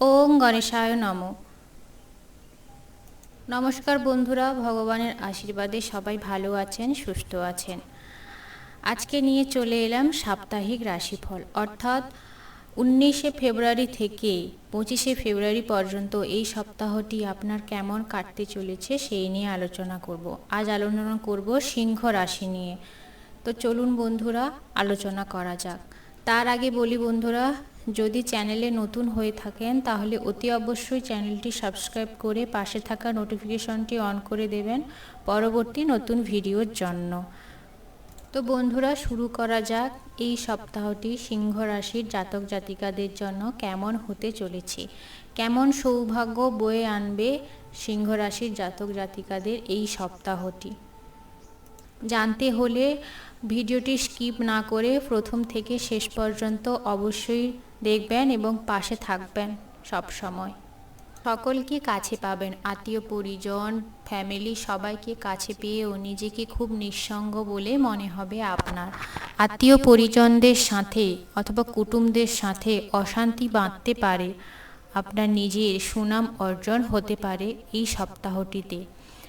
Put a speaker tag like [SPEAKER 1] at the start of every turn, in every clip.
[SPEAKER 1] ওং গণেশায় নম। নমস্কার বন্ধুরা, ভগবানের আশীর্বাদে সবাই ভালো আছেন, সুস্থ আছেন। আজকে নিয়ে চলে এলাম সাপ্তাহিক রাশিফল। অর্থাৎ উনিশে ফেব্রুয়ারি থেকে পঁচিশে ফেব্রুয়ারি পর্যন্ত এই সপ্তাহটি আপনার কেমন কাটতে চলেছে সেই নিয়ে আলোচনা করব। আজ আলোচনা করব সিংহ রাশি নিয়ে। তো চলুন বন্ধুরা, আলোচনা করা যাক। তার আগে বলি বন্ধুরা যদি চ্যানেলে নতুন হয়ে থাকেন, তাহলে অতি অবশ্যই চ্যানেলটি সাবস্ক্রাইব করে পাশে থাকা নোটিফিকেশনটি অন করে দেবেন পরবর্তী নতুন ভিডিওর জন্য। তো বন্ধুরা, শুরু করা যাক এই সপ্তাহটি সিংহ রাশির জাতক জাতিকাদের জন্য কেমন হতে চলেছে। কেমন সৌভাগ্য বয়ে আনবে সিংহ রাশির জাতক জাতিকাদের এই সপ্তাহটি? জানতে হলে ভিডিওটি স্কিপ না করে প্রথম থেকে শেষ পর্যন্ত অবশ্যই দেখবেন এবং পাশে থাকবেন সব সময়। সকলকে কাছে পাবেন। আত্মীয়, পরিজন ফ্যামিলি সবাইকে কাছে পেয়েও নিজেকে খুব নিঃসঙ্গ বলে মনে হবে আপনার। আত্মীয়, পরিজনদের সাথে অথবা কুটুমদের সাথে অশান্তি বাঁধতে পারে। আপনার নিজের সুনাম অর্জন হতে পারে এই সপ্তাহটিতে।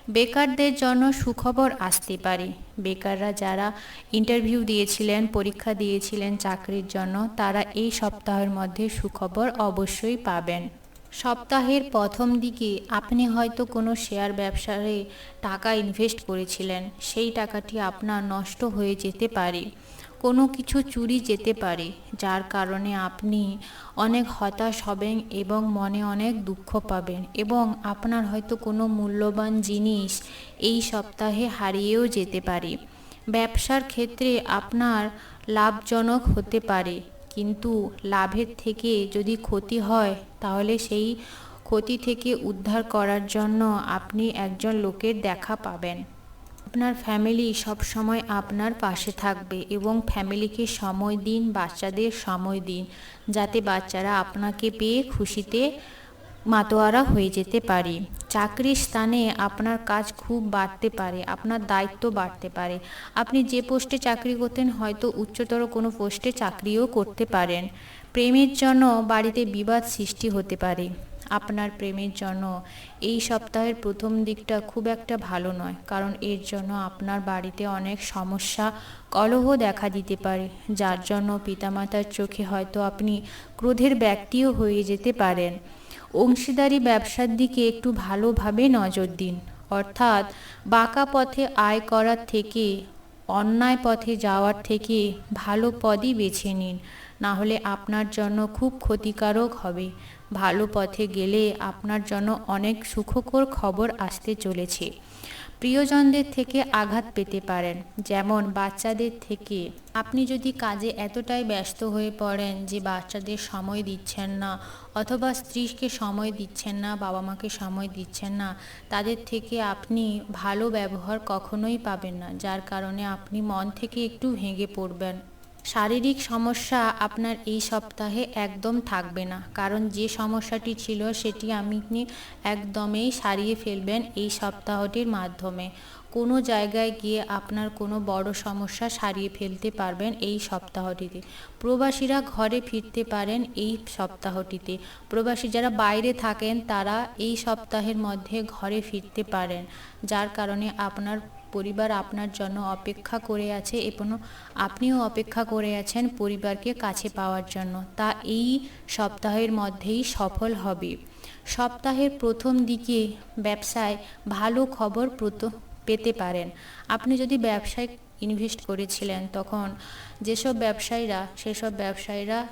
[SPEAKER 1] বেকারদের জন্য সুখবর আসতে পারে। বেকাররা যারা ইন্টারভিউ দিয়েছিলেন, পরীক্ষা দিয়েছিলেন চাকরির জন্য, তারা এই সপ্তাহের মধ্যে সুখবর অবশ্যই পাবেন। সপ্তাহের প্রথম দিকে আপনি হয়তো কোনো শেয়ার ব্যবসায় টাকা ইনভেস্ট করেছিলেন। সেই টাকাটি আপনার নষ্ট হয়ে যেতে পারে। কোনো কিছু চুরি যেতে পারে, যার কারণে আপনি অনেক হতাশ হবেন এবং মনে অনেক দুঃখ পাবেন এবং আপনার হয়তো কোনো মূল্যবান জিনিস এই সপ্তাহে হারিয়েও যেতে পারে। ব্যবসার ক্ষেত্রে আপনার লাভজনক হতে পারে, কিন্তু লাভের থেকে যদি ক্ষতি হয়, তাহলে সেই ক্ষতি থেকে উদ্ধার করার জন্য আপনি একজন লোকের দেখা পাবেন। আপনার ফ্যামিলি সব সময় আপনার পাশে থাকবে এবং ফ্যামিলিকে সময় দিন, বাচ্চাদের সময় দিন, যাতে বাচ্চারা আপনাকে পেয়ে খুশিতে মাতোয়ারা হয়ে যেতে পারে। চাকরির স্থানে আপনার কাজ খুব বাড়তে পারে, আপনার দায়িত্ব বাড়তে পারে। আপনি যে পোস্টে চাকরি করতেন, হয়তো উচ্চতর কোনো পোস্টে চাকরিও করতে পারেন। প্রেমের জন্য বাড়িতে বিবাদ সৃষ্টি হতে পারে। আপনার প্রেমের জন্য এই সপ্তাহের প্রথম দিকটা খুব একটা ভালো নয়, কারণ এর জন্য আপনার বাড়িতে অনেক সমস্যা, কলহ দেখা দিতে পারে, যার জন্য পিতামাতার চোখে হয়তো আপনি ক্রোধের ব্যক্তিও হয়ে যেতে পারেন। অংশীদারি ব্যবসার দিকে একটু ভালোভাবে নজর দিন, অর্থাৎ বাঁকা পথে আয় করার থেকে, অন্যায় পথে যাওয়ার থেকে ভালো পদই বেছে নিন। না হলে আপনার জন্য খুব ক্ষতিকারক হবে। ভালো পথে গেলে আপনার জন্য অনেক সুখকর খবর আসতে চলেছে। প্রিয়জনদের থেকে আঘাত পেতে পারেন, যেমন বাচ্চাদের থেকে। আপনি যদি কাজে এতটাই ব্যস্ত হয়ে পড়েন যে বাচ্চাদের সময় দিচ্ছেন না, অথবা স্ত্রীকে সময় দিচ্ছেন না বাবা মাকে সময় দিচ্ছেন না, তাদের থেকে আপনি ভালো ব্যবহার কখনোই পাবেন না, যার কারণে আপনি মন থেকে একটু ভেঙে পড়বেন। শারীরিক সমস্যা আপনার এই সপ্তাহে একদম থাকবে না। কারণ যে সমস্যাটি ছিল সেটি আপনি একদমই সারিয়ে ফেলবেন এই সপ্তাহটির মাধ্যমে। কোনো জায়গায় গিয়ে আপনার কোনো বড় সমস্যা সারিয়ে ফেলতে পারবেন এই সপ্তাহটিতে। প্রবাসীরা ঘরে ফিরতে পারেন এই সপ্তাহটিতে। প্রবাসী যারা বাইরে থাকেন তারা এই সপ্তাহের মধ্যে ঘরে ফিরতে পারেন। যার কারণে আপনার পরিবার আপনার জন্য অপেক্ষা করে আছে এবং আপনিও অপেক্ষা করে আছেন পরিবারকে কাছে পাওয়ার জন্য। তা এই সপ্তাহের মধ্যেই সফল হবে। সপ্তাহের প্রথম দিকে ব্যবসায় ভালো খবর পেতে পারেন। আপনি যদি ব্যবসায় ইনভেস্ট করেছিলেন তখন যেসব ব্যবসায়ীরা, সেসব ব্যবসায়ীরা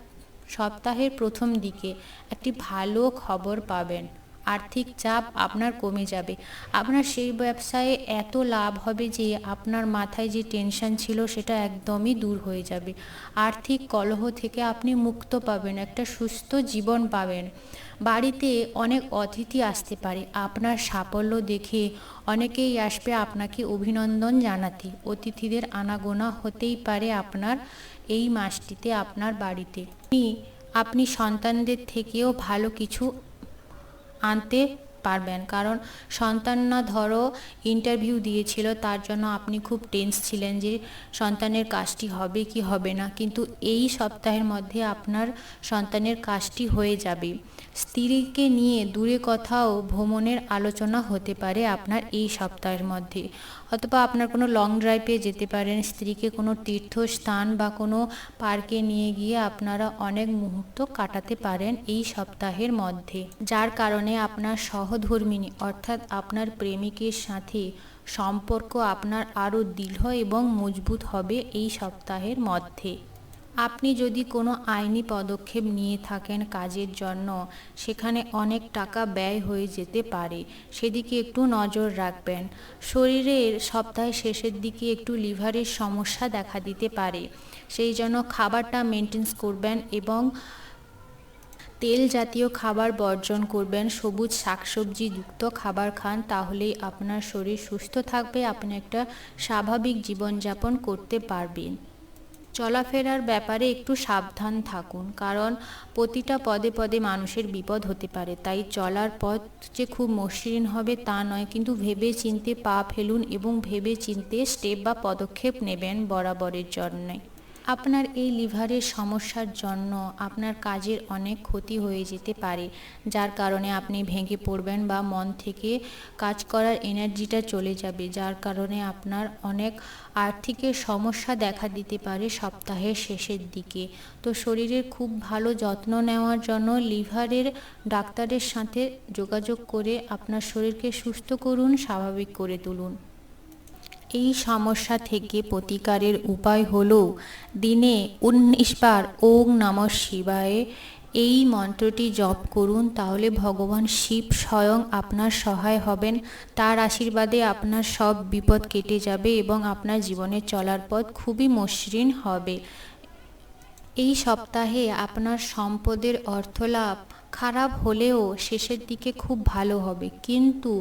[SPEAKER 1] সপ্তাহের প্রথম দিকে একটি ভালো খবর পাবেন। আর্থিক চাপ আপনার কমে যাবে। আপনার সেই ব্যবসায়ে এত লাভ হবে যে আপনার মাথায় যে টেনশন ছিল সেটা একদমই দূর হয়ে যাবে। আর্থিক কলহ থেকে আপনি মুক্ত পাবেন, একটা সুস্থ জীবন পাবেন। বাড়িতে অনেক অতিথি আসতে পারে, আপনার সাফল্য দেখে অনেকেই আসবে আপনাকে অভিনন্দন জানাতে। অতিথিদের আনাগোনা হতেই পারে আপনার এই মাসটিতে আপনার বাড়িতে। আপনি সন্তানদের থেকেও ভালো কিছু आते পারবেন। কারণ সন্তান না ধরো ইন্টারভিউ দিয়েছিল, তার জন্য আপনি খুব টেন্স ছিলেন যে সন্তানের কাজটি হবে কি হবে না। কিন্তু এই সপ্তাহের মধ্যে আপনার সন্তানের কাজটি হয়ে যাবে। স্ত্রীকে নিয়ে দূরে কোথাও ভ্রমণের আলোচনা হতে পারে আপনার এই সপ্তাহের মধ্যে। অথবা আপনার কোনো লং ড্রাইভে যেতে পারেন, স্ত্রীকে কোনো তীর্থস্থান বা কোনো পার্কে নিয়ে গিয়ে আপনারা অনেক মুহূর্ত কাটাতে পারেন এই সপ্তাহের মধ্যে। যার কারণে আপনার সহধর্মিনী, অর্থাৎ আপনার প্রেমিকের সাথে সম্পর্ক আপনার আরও দৃঢ় এবং মজবুত হবে এই সপ্তাহের মধ্যে। আপনি যদি কোনো আইনি পদক্ষেপ নিয়ে থাকেন কাজের জন্য, সেখানে অনেক টাকা ব্যয় হয়ে যেতে পারে। সেদিকে একটু নজর রাখবেন। শরীরের সপ্তাহের শেষের দিকে একটু লিভারের সমস্যা দেখা দিতে পারে। সেই জন্য খাবারটা মেনটেন্স করবেন এবং তেল জাতীয় খাবার বর্জন করবেন, সবুজ শাকসবজি যুক্ত খাবার খান, তাহলেই আপনার শরীর সুস্থ থাকবে, আপনি একটা স্বাভাবিক জীবনযাপন করতে পারবেন। চলাফেরার ব্যাপারে একটু সাবধান থাকুন, কারণ প্রতিটা পদে পদে মানুষের বিপদ হতে পারে, তাই চলার পথ যে খুব মসৃণ হবে তা নয়, কিন্তু ভেবে চিনতে পা ফেলুন এবং ভেবে চিনতে স্টেপ বা পদক্ষেপ নেবেন বরাবরের জন্যে। আপনার এই লিভারের সমস্যার জন্য আপনার কাজের অনেক ক্ষতি হয়ে যেতে পারে, যার কারণে আপনি ভেঙে পড়বেন বা মন থেকে কাজ করার এনার্জিটা চলে যাবে, যার কারণে আপনার অনেক আর্থিকের সমস্যা দেখা দিতে পারে সপ্তাহের শেষের দিকে। তো শরীরের খুব ভালো যত্ন নেওয়ার জন্য লিভারের ডাক্তারের সাথে যোগাযোগ করে আপনার শরীরকে সুস্থ করুন, স্বাভাবিক করে তুলুন। এই সমস্যা থেকে প্রতিকারের উপায় হল দিনে উনিশ বার ওং নম শিবায়। এই মন্ত্রটি জপ করুন, তাহলে ভগবান শিব স্বয়ং আপনার সহায় হবেন। তার আশীর্বাদে আপনার সব বিপদ কেটে যাবে এবং আপনার জীবনে চলার পথ খুবই মসৃণ হবে। এই সপ্তাহে আপনার সম্পদের অর্থলাভ খারাপ হলেও শেষের দিকে খুব ভালো হবে। কিন্তু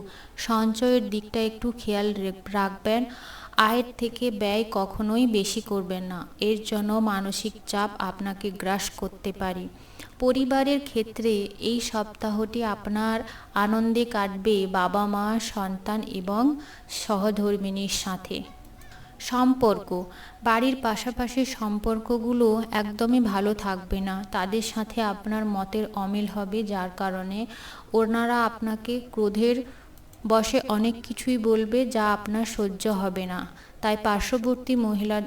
[SPEAKER 1] সঞ্চয়ের দিকটা একটু খেয়াল রাখবেন, আয়ের থেকে ব্যয় কখনোই বেশি করবেন না। এর জন্য মানসিক চাপ আপনাকে গ্রাস করতে পারে। পরিবারের ক্ষেত্রে এই সপ্তাহটি আপনার আনন্দে কাটবে বাবা মা সন্তান এবং সহধর্মিনীর সাথে। সম্পর্ক। বাড়ির পাশাপাশি সম্পর্কগুলো একদমই ভালো থাকবে না। তাদের সাথে আপনার মতের অমিল হবে, যার কারণে ওনারা আপনাকে ক্রোধের বসে অনেক কিছুই বলবে যা আপনার সহ্য হবে না। তাই পার্শ্ববর্তী মহিলা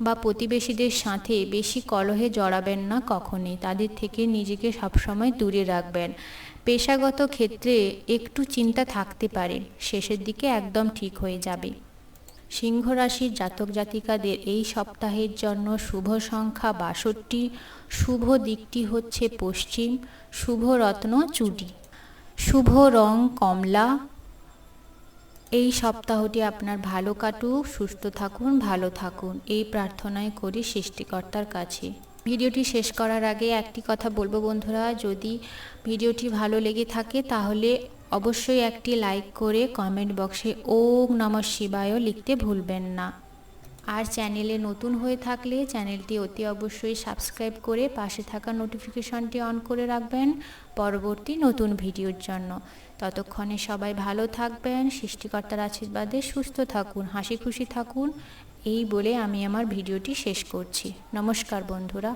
[SPEAKER 1] বা প্রতিবেশীদের সাথে বেশি কলহে জড়াবেন না কখনই। তাদের থেকে নিজেকে সবসময় দূরে রাখবেন। পেশাগত ক্ষেত্রে একটু চিন্তা থাকতে পারে। শেষের দিকে একদম ঠিক হয়ে যাবে। সিংহ রাশির জাতক জাতিকাদের এই সপ্তাহের জন্য শুভ সংখ্যা বাষট্টি, শুভ দিকটি হচ্ছে পশ্চিম, শুভ রত্ন চুটি। শুভ রং কমলা। এই সপ্তাহটি আপনার ভালো কাটুক, সুস্থ থাকুন, ভালো থাকুন। এই প্রার্থনায় করি সৃষ্টিকর্তার কাছে। ভিডিওটি শেষ করার আগে একটি কথা বলব বন্ধুরা, যদি ভিডিওটি ভালো লেগে থাকে তাহলে অবশ্যই একটি লাইক করে কমেন্ট বক্সে ওম নম শিবায় লিখতে ভুলবেন না। আর চ্যানেলে নতুন হয়ে থাকলে চ্যানেলটি অতি অবশ্যই সাবস্ক্রাইব করে পাশে থাকা নোটিফিকেশনটি অন করে রাখবেন পরবর্তী নতুন ভিডিওর জন্য। ততক্ষণে সবাই ভালো থাকবেন, সৃষ্টিকর্তার আশীর্বাদে সুস্থ থাকুন, হাসি খুশি থাকুন। এই বলে আমি আমার ভিডিওটি শেষ করছি। নমস্কার বন্ধুরা।